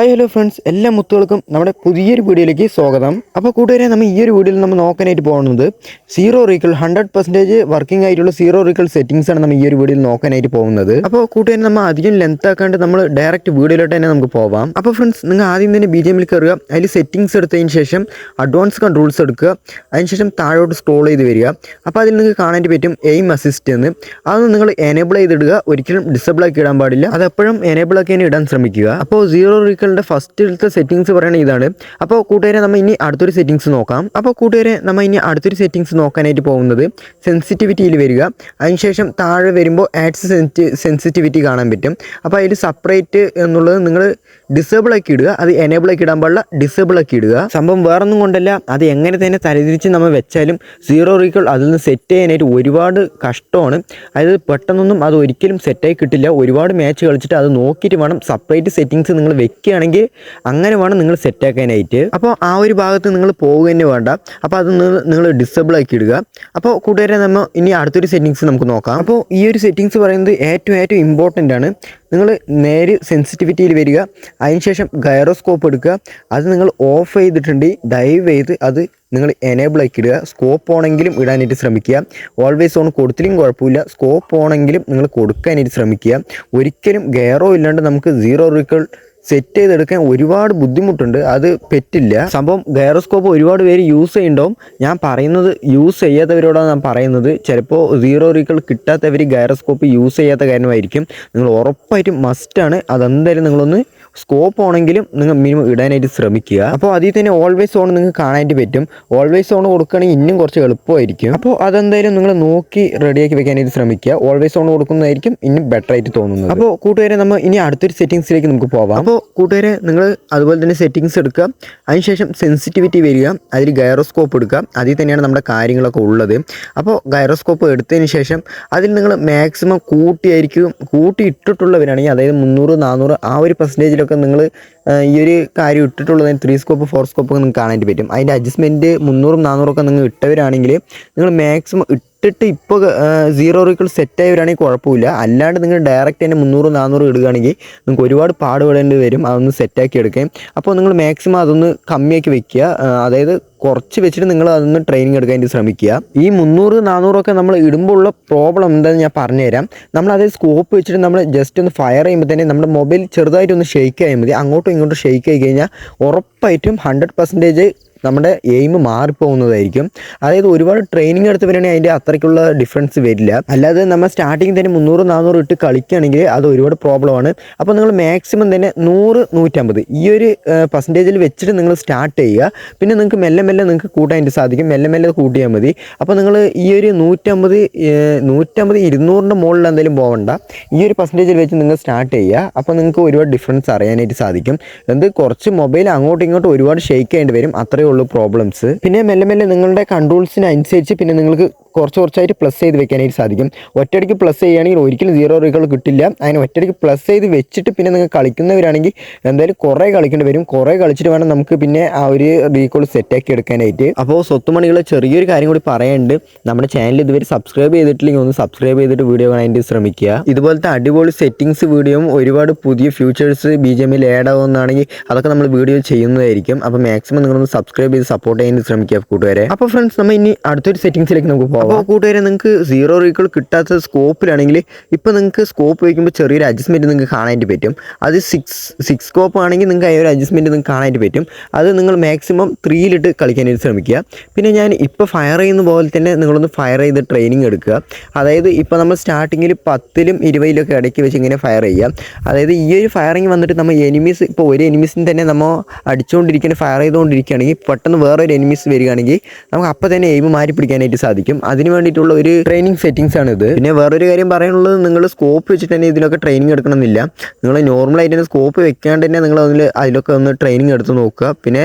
Hi hello friends എല്ലാ മുത്തുകൾക്കും നമ്മുടെ പുതിയൊരു വീഡിയോയിലേക്ക് സ്വാഗതം. അപ്പോൾ കൂട്ടുകാരെ നമ്മൾ ഈ ഒരു വീഡിയോയിൽ നമ്മൾ നോക്കാനായിട്ട് പോകുന്നത് zero recoil hundred percentage working ആയിട്ടുള്ള സീറോ റീക്കൽ സെറ്റിംഗ്സ് ആണ് നമ്മൾ ഈ ഒരു വീഡിയോയിൽ നോക്കാനായിട്ട് പോകുന്നത്. അപ്പോൾ കൂട്ടുകാരെ നമ്മൾ അധികം ലെങ്ത് ആക്കാണ്ട് നമ്മൾ ഡയറക്റ്റ് വീഡിയോയിലോട്ട് തന്നെ നമുക്ക് പോവാം. അപ്പോൾ ഫ്രണ്ട്സ് നിങ്ങൾ ആദ്യം തന്നെ ബി ജി എമ്മിൽ കയറുക. അതിൽ സെറ്റിംഗ്സ് എടുത്തതിന് ശേഷം അഡ്വാൻസ് കൺട്രോൾസ് എടുക്കുക. അതിനുശേഷം താഴോട്ട് സ്ക്രോൾ ചെയ്ത് വരിക. അപ്പോൾ അതിൽ നിങ്ങൾക്ക് കാണാനായിട്ട് പറ്റും എയിം അസിസ്റ്റ് എന്ന്. അതൊന്ന് നിങ്ങൾ എനേബിൾ ചെയ്തിടുക. ഒരിക്കലും ഡിസബിൾ ആക്കി ഇടാൻ പാടില്ല. അത് എപ്പോഴും എനേബിൾ ആക്കി തന്നെ ഇടാൻ ശ്രമിക്കുക. അപ്പോൾ സീറോ റീക്കലിന്റെ ഫസ്റ്റിലത്തെ സെറ്റിങ്സ് പറയുന്നത് ഇതാണ്. അപ്പോൾ കൂട്ടുകാരെ നമ്മൾ ഇനി അടുത്തൊരു സെറ്റിങ്സ് നോക്കാം. അപ്പോൾ കൂട്ടുകാരെ നമ്മൾ ഇനി അടുത്തൊരു സെറ്റിങ്സ് നോക്കാനായിട്ട് പോകുന്നത് സെൻസിറ്റിവിറ്റിയിൽ വരിക. അതിനുശേഷം താഴെ വരുമ്പോൾ ആഡ്സ് സെൻസിറ്റിവിറ്റി കാണാൻ പറ്റും. അപ്പോൾ അതിൽ സെപ്പറേറ്റ് എന്നുള്ളത് നിങ്ങൾ ഡിസേബിൾ ആക്കി ഇടുക. അത് എനേബിൾ ആക്കി ഇടാൻ പാടില്ല ഡിസേബിൾ ആക്കി ഇടുക. സംഭവം വേറൊന്നും കൊണ്ടല്ല. അത് എങ്ങനെ തന്നെ തരതിരിച്ച് നമ്മൾ വെച്ചാലും സീറോ റീക്കോൾ അതിൽ നിന്ന് സെറ്റ് ചെയ്യാനായിട്ട് ഒരുപാട് കഷ്ടമാണ്. അതായത് പെട്ടെന്നൊന്നും അത് ഒരിക്കലും സെറ്റായി കിട്ടില്ല. ഒരുപാട് മാച്ച് കളിച്ചിട്ട് അത് നോക്കിയിട്ട് വേണം സെപ്പറേറ്റ് സെറ്റിങ്സ് നിങ്ങൾ വെക്കുകയാണെങ്കിൽ അങ്ങനെ വേണം നിങ്ങൾ സെറ്റാക്കാനായിട്ട് അപ്പോൾ ആ ഒരു ഭാഗത്ത് നിങ്ങൾ പോവുക തന്നെ വേണ്ട. അപ്പോൾ അത് നിങ്ങൾ ഡിസേബിൾ ആക്കി ഇടുക അപ്പോൾ കൂട്ടുകാരെ നമ്മൾ ഇനി അടുത്തൊരു സെറ്റിങ്സ് നമുക്ക് നോക്കാം. അപ്പോൾ ഈ ഒരു സെറ്റിങ്സ് പറയുന്നത് ഏറ്റവും ഏറ്റവും ഇമ്പോർട്ടന്റ് ആണ്. നിങ്ങൾ നേര് സെൻസിറ്റിവിറ്റിയിൽ വരിക. അതിനുശേഷം ഗൈറോസ്കോപ്പ് എടുക്കുക. അത് നിങ്ങൾ ഓഫ് ചെയ്തിട്ടുണ്ട്. ദയവ് ചെയ്ത് അത് നിങ്ങൾ എനേബിൾ ആക്കി ഇടുക സ്കോപ്പ് ഓണെങ്കിലും ഇടാനായിട്ട് ശ്രമിക്കുക. ഓൾവേസ് ഓൺ കൊടുത്തിലും കുഴപ്പമില്ല. സ്കോപ്പ് ഓണെങ്കിലും നിങ്ങൾ കൊടുക്കാനായിട്ട് ശ്രമിക്കുക. ഒരിക്കലും ഗെയറോ ഇല്ലാണ്ട് നമുക്ക് സീറോ റീക്കൾ സെറ്റ് ചെയ്തെടുക്കാൻ ഒരുപാട് ബുദ്ധിമുട്ടുണ്ട്. അത് പറ്റില്ല. സംഭവം ഗൈറോസ്കോപ്പ് ഒരുപാട് പേര് യൂസ് ചെയ്യുന്നുണ്ടാവും. ഞാൻ പറയുന്നത് യൂസ് ചെയ്യാത്തവരോടാണ് ഞാൻ പറയുന്നത്. ചിലപ്പോൾ സീറോ റീക്കൾ കിട്ടാത്തവർ ഗൈറോസ്കോപ്പ് യൂസ് ചെയ്യാത്ത കാരണമായിരിക്കും. നിങ്ങൾ ഉറപ്പായിട്ടും മസ്റ്റാണ് അതെന്തായാലും നിങ്ങളൊന്ന് സ്കോപ്പ് ആണെങ്കിലും നിങ്ങൾ മിനിമം ഇടാനായിട്ട് ശ്രമിക്കുക. അപ്പോൾ അതിൽ തന്നെ ഓൾവേസ് ഓൺ നിങ്ങൾക്ക് കാണാനായിട്ട് പറ്റും. ഓൾവേസ് ഓൺ കൊടുക്കുകയാണെങ്കിൽ ഇന്നും കുറച്ച് എളുപ്പമായിരിക്കും. അപ്പോൾ അതെന്തായാലും നിങ്ങൾ നോക്കി റെഡിയാക്കി വെക്കാനായിട്ട് ശ്രമിക്കുക. ഓൾവേസ് ഓൺ കൊടുക്കുന്നതായിരിക്കും ഇന്നും ബെറ്റർ ആയിട്ട് തോന്നുന്നത്. അപ്പോൾ കൂട്ടുകാരെ നമ്മൾ ഇനി അടുത്തൊരു സെറ്റിങ്സിലേക്ക് നമുക്ക് പോവാം. അപ്പോൾ കൂട്ടുകാരെ നിങ്ങൾ അതുപോലെ തന്നെ സെറ്റിങ്സ് എടുക്കുക. അതിനുശേഷം സെൻസിറ്റിവിറ്റി വരിക. അതിൽ ഗൈറോസ്കോപ്പ് എടുക്കുക. അതിൽ തന്നെയാണ് നമ്മുടെ കാര്യങ്ങളൊക്കെ ഉള്ളത്. അപ്പോൾ ഗൈറോസ്കോപ്പ് എടുത്തതിന് ശേഷം അതിൽ നിങ്ങൾ മാക്സിമം കൂട്ടിയായിരിക്കും കൂട്ടി ഇട്ടിട്ടുള്ളവരാണെങ്കിൽ അതായത് മുന്നൂറ് നാനൂറ് ആ ഒരു പെർസെന്റേജിലൊക്കെ നിങ്ങൾ ഈ ഒരു കാര്യം ഇട്ടിട്ടുള്ളത് ത്രീ സ്കോപ്പ് ഫോർ സ്കോപ്പ് ഒക്കെ നിങ്ങൾക്ക് കാണാനായിട്ട് പറ്റും. അതിന്റെ അഡ്ജസ്റ്റ്മെന്റ് മുന്നൂറും ഒക്കെ നിങ്ങൾ ഇട്ടവരാണെങ്കിൽ നിങ്ങൾ മാക്സിമം ഇട്ടിട്ട് ഇപ്പോൾ സീറോ റീക്കൾ സെറ്റ് ആയവരാണെങ്കിൽ കുഴപ്പമില്ല. അല്ലാണ്ട് നിങ്ങൾ ഡയറക്റ്റ് തന്നെ മുന്നൂറ് നാനൂറ് ഇടുകയാണെങ്കിൽ നിങ്ങൾക്ക് ഒരുപാട് പാടുപെടേണ്ടി വരും. അതൊന്ന് സെറ്റാക്കി എടുക്കുകയും. അപ്പോൾ നിങ്ങൾ മാക്സിമം അതൊന്ന് കമ്മിയാക്കി വെക്കുക. അതായത് കുറച്ച് വെച്ചിട്ട് നിങ്ങൾ അതൊന്ന് ട്രെയിനിങ് എടുക്കാൻ ശ്രമിക്കുക. ഈ മുന്നൂറ് നാനൂറൊക്കെ നമ്മൾ ഇടുമ്പോൾ ഉള്ള പ്രോബ്ലം എന്താണെന്ന് ഞാൻ പറഞ്ഞുതരാം. നമ്മൾ അതായത് സ്കോപ്പ് വെച്ചിട്ട് നമ്മൾ ജസ്റ്റ് ഒന്ന് ഫയർ ചെയ്യുമ്പോൾ തന്നെ നമ്മുടെ മൊബൈൽ ചെറുതായിട്ടൊന്ന് ഷെയ്ക്ക് ആയാൽ മതി. അങ്ങോട്ടും ഇങ്ങോട്ടും ഷെയ്ക്ക് ആയി കഴിഞ്ഞാൽ ഉറപ്പായിട്ടും ഹൺഡ്രഡ് പെർസെന്റേജ് നമ്മുടെ എയിം മാറിപ്പോകുന്നതായിരിക്കും. അതായത് ഒരുപാട് ട്രെയിനിങ് എടുത്ത് വരികയാണെങ്കിൽ അതിന്റെ അത്രയ്ക്കുള്ള ഡിഫറൻസ് വരില്ല. അല്ലാതെ നമ്മൾ സ്റ്റാർട്ടിങ് തന്നെ മുന്നൂറ് നാനൂറ് ഇട്ട് കളിക്കുകയാണെങ്കിൽ അത് ഒരുപാട് പ്രോബ്ലമാണ് അപ്പോൾ നിങ്ങൾ മാക്സിമം തന്നെ നൂറ് നൂറ്റമ്പത് ഈ ഒരു പെർസെന്റേജിൽ വെച്ചിട്ട് നിങ്ങൾ സ്റ്റാർട്ട് ചെയ്യുക. പിന്നെ നിങ്ങൾക്ക് മെല്ലെ മെല്ലെ നിങ്ങൾക്ക് കൂട്ടാനായിട്ട് സാധിക്കും. മെല്ലെ മെല്ലെ കൂട്ടിയാൽ മതി. അപ്പോൾ നിങ്ങൾ ഈ ഒരു നൂറ്റമ്പത് നൂറ്റമ്പത് ഇരുന്നൂറിന്റെ മുകളിൽ എന്തെങ്കിലും പോകണ്ട ഈ ഒരു പെർസെന്റേജിൽ വെച്ച് നിങ്ങൾ സ്റ്റാർട്ട് ചെയ്യുക. അപ്പോൾ നിങ്ങൾക്ക് ഒരുപാട് ഡിഫറൻസ് അറിയാനായിട്ട് സാധിക്കും. എന്ത് കുറച്ച് മൊബൈൽ അങ്ങോട്ടും ഇങ്ങോട്ടും ഒരുപാട് ഷെയ്ക്ക് ചെയ്യേണ്ടി വരും. അത്രയേ ഉള്ളൂ പ്രോബ്ലംസ് പിന്നെ മെല്ലെ മെല്ലെ നിങ്ങളുടെ കൺട്രോൾസിനനുസരിച്ച് പിന്നെ നിങ്ങൾക്ക് കുറച്ച് കുറച്ചായിട്ട് പ്ലസ് ചെയ്ത് വെക്കാനായിട്ട് സാധിക്കും. ഒറ്റയടിക്ക് പ്ലസ് ചെയ്യുകയാണെങ്കിൽ ഒരിക്കലും സീറോ റീകൾ കിട്ടില്ല. അതിന് ഒറ്റയടിക്ക് പ്ലസ് ചെയ്ത് വെച്ചിട്ട് പിന്നെ നിങ്ങൾ കളിക്കുന്നവരാണെങ്കിൽ എന്തായാലും കുറേ കളിക്കേണ്ടി വരും. കുറേ കളിച്ചിട്ട് വേണം നമുക്ക് പിന്നെ ആ ഒരു റീകോൾ സെറ്റാക്കി എടുക്കാനായിട്ട്. അപ്പോൾ സ്വത്തുമണികൾ ചെറിയൊരു കാര്യം കൂടി പറയാനുണ്ട്. നമ്മുടെ ചാനൽ ഇതുവരെ സബ്സ്ക്രൈബ് ചെയ്തിട്ടില്ലെങ്കിൽ ഒന്ന് സബ്സ്ക്രൈബ് ചെയ്തിട്ട് വീഡിയോ കാണാനായിട്ട് ശ്രമിക്കുക. ഇതുപോലത്തെ അടിപൊളി സെറ്റിങ്സ് വീഡിയോയും ഒരുപാട് പുതിയ ഫ്യൂച്ചേഴ്സ് ബി ജെ എമ്മിൽ ആഡ് ആവുന്നതാണെങ്കിൽ അതൊക്കെ നമ്മൾ വീഡിയോ ചെയ്യുന്നതായിരിക്കും. അപ്പോൾ മാക്സിമം നിങ്ങളൊന്ന് സബ്സ്ക്രൈബ് ചെയ്ത് സപ്പോർട്ട് ചെയ്യാൻ ശ്രമിക്കുക കൂട്ടുകാരെ. അപ്പോൾ ഫ്രണ്ട്സ് നമ്മൾ ഇനി അടുത്തൊരു സെറ്റിങ്സിലേക്ക് നമുക്ക് പോകാം. അപ്പോൾ കൂട്ടുകാരെ നിങ്ങൾക്ക് സീറോ റീക്കോൾ കിട്ടാത്ത സ്കോപ്പിലാണെങ്കിൽ ഇപ്പോൾ നിങ്ങൾക്ക് സ്കോപ്പ് വയ്ക്കുമ്പോൾ ചെറിയൊരു അഡ്ജസ്റ്റ്മെന്റ് നിങ്ങൾക്ക് കാണാനായിട്ട് പറ്റും. അത് സിക്സ് സിക്സ് സ്കോപ്പ് ആണെങ്കിൽ നിങ്ങൾക്ക് ആ ഒരു അഡ്ജസ്റ്റ്മെന്റ് നിങ്ങൾക്ക് കാണാനായിട്ട് പറ്റും. അത് നിങ്ങൾ മാക്സിമം ത്രീയിലിട്ട് കളിക്കാനായിട്ട് ശ്രമിക്കുക. പിന്നെ ഞാൻ ഇപ്പോൾ ഫയർ ചെയ്യുന്ന പോലെ തന്നെ നിങ്ങളൊന്ന് ഫയർ ചെയ്ത് ട്രെയിനിങ് എടുക്കുക. അതായത് ഇപ്പോൾ നമ്മൾ സ്റ്റാർട്ടിങ്ങിൽ പത്തിലും ഇരുപതിലൊക്കെ ഇടയ്ക്ക് വെച്ച് ഇങ്ങനെ ഫയർ ചെയ്യുക. അതായത് ഈ ഒരു ഫയറിങ് വന്നിട്ട് നമ്മൾ എനിമീസ് ഇപ്പോൾ ഒരു എനിമീസിന് തന്നെ നമ്മൾ അടിച്ചുകൊണ്ടിരിക്കുന്ന ഫയർ ചെയ്തുകൊണ്ടിരിക്കുകയാണെങ്കിൽ പെട്ടെന്ന് വേറൊരു എനിമീസ് വരികയാണെങ്കിൽ നമുക്ക് അപ്പോൾ തന്നെ എയിം മാറ്റി പിടിക്കാനായിട്ട് സാധിക്കും. അതിന് വേണ്ടിയിട്ടുള്ള ഒരു ട്രെയിനിങ് സെറ്റിങ്സ് ആണ് ഇത് പിന്നെ വേറൊരു കാര്യം പറയാനുള്ളത് നിങ്ങൾ സ്കോപ്പ് വെച്ചിട്ട് തന്നെ ഇതിലൊക്കെ ട്രെയിനിങ് എടുക്കണമെന്നില്ല. നിങ്ങൾ നോർമലായിട്ട് തന്നെ സ്കോപ്പ് വെക്കാണ്ട് തന്നെ നിങ്ങൾ അതിൽ അതിലൊക്കെ ഒന്ന് ട്രെയിനിങ് എടുത്ത് നോക്കുക. പിന്നെ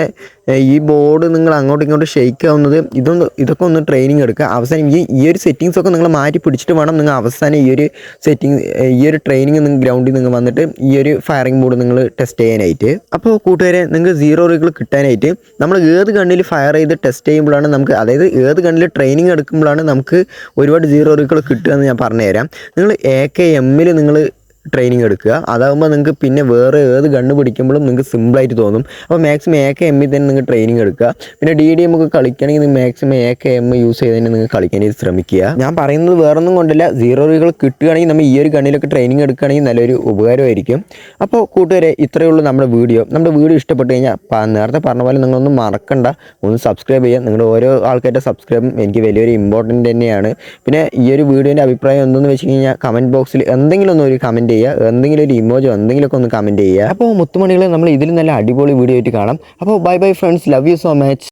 ഈ ബോർഡ് നിങ്ങൾ അങ്ങോട്ടും ഇങ്ങോട്ടും ഷെയ്ക്ക് ആവുന്നത് ഇതൊന്ന് ഇതൊക്കെ ഒന്ന് ട്രെയിനിങ് എടുക്കുക. അവസാനം ഈ ഈ ഒരു സെറ്റിങ്സ് ഒക്കെ നിങ്ങൾ മാറ്റി പിടിച്ചിട്ട് വേണം നിങ്ങൾ അവസാനം ഈ ഒരു സെറ്റിംഗ് ഈ ഒരു ട്രെയിനിങ് നിങ്ങൾ ഗ്രൗണ്ടിൽ നിങ്ങൾ വന്നിട്ട് ഈ ഒരു ഫയറിംഗ് ബോർഡ് നിങ്ങൾ ടെസ്റ്റ് ചെയ്യാനായിട്ട്. അപ്പോൾ കൂട്ടുകാരെ നിങ്ങൾക്ക് സീറോ റീകൾ കിട്ടാനായിട്ട് നമ്മൾ ഏത് ഗണ്ണിൽ ഫയർ ചെയ്ത് ടെസ്റ്റ് ചെയ്യുമ്പോഴാണ് നമുക്ക് അതായത് ഏത് ഗണ്ണിൽ ട്രെയിനിങ് എടുക്കുമ്പോഴാണ് നമുക്ക് ഒരുപാട് സീറോ റീകൾ കിട്ടുക എന്ന് ഞാൻ പറഞ്ഞുതരാം. നിങ്ങൾ എ കെ എമ്മിൽ നിങ്ങൾ ട്രെയിനിങ് എടുക്കുക. അതാകുമ്പോൾ നിങ്ങൾക്ക് പിന്നെ വേറെ ഏത് ഗണ്ണ് പിടിക്കുമ്പോഴും നിങ്ങൾക്ക് സിമ്പിളായിട്ട് തോന്നും. അപ്പോൾ മാക്സിമം എ കെ എമ്മിൽ തന്നെ നിങ്ങൾ ട്രെയിനിങ് എടുക്കുക. പിന്നെ ഡി ഡി എമ്മൊക്കെ കളിക്കണമെങ്കിൽ നിങ്ങൾ maximum A K M use ചെയ്ത് തന്നെ നിങ്ങൾ കളിക്കാനായിട്ട് ശ്രമിക്കുക. ഞാൻ പറയുന്നത് വേറൊന്നും കൊണ്ടല്ല. സീറോ റീകൾ കിട്ടുകയാണെങ്കിൽ നമ്മൾ ഈ ഒരു ഗണ്ണിലൊക്കെ ട്രെയിനിങ് എടുക്കുകയാണെങ്കിൽ നല്ലൊരു ഉപകാരമായിരിക്കും. അപ്പോൾ കൂട്ടുകാരെ ഇത്രയേ ഉള്ളൂ നമ്മുടെ വീഡിയോ നമ്മുടെ വീഡിയോ ഇഷ്ടപ്പെട്ട് കഴിഞ്ഞാൽ നേരത്തെ പറഞ്ഞ പോലെ നിങ്ങളൊന്നും മറക്കണ്ട. ഒന്ന് സബ്സ്ക്രൈബ് ചെയ്യുക. നിങ്ങളുടെ ഓരോ ആൾക്കാരുടെ സബ്സ്ക്രൈബും എനിക്ക് വലിയൊരു ഇമ്പോർട്ടന്റ് തന്നെയാണ്. പിന്നെ ഈ ഒരു വീഡിയോന്റെ അഭിപ്രായം എന്തെന്ന് വെച്ച് കഴിഞ്ഞാൽ കമന്റ് ബോക്സിൽ എന്തെങ്കിലും ഒന്ന് ഒരു ചെയ്യുക എന്തെങ്കിലും ഒരു ഇമോജോ എന്തെങ്കിലുമൊക്കെ ഒന്ന് കമന്റ് ചെയ്യുക അപ്പോൾ മുത്തുമണികളെ നമ്മൾ ഇതിൽ നല്ല അടിപൊളി വീഡിയോ ആയിട്ട് കാണാം. അപ്പോൾ bye bye friends love you so much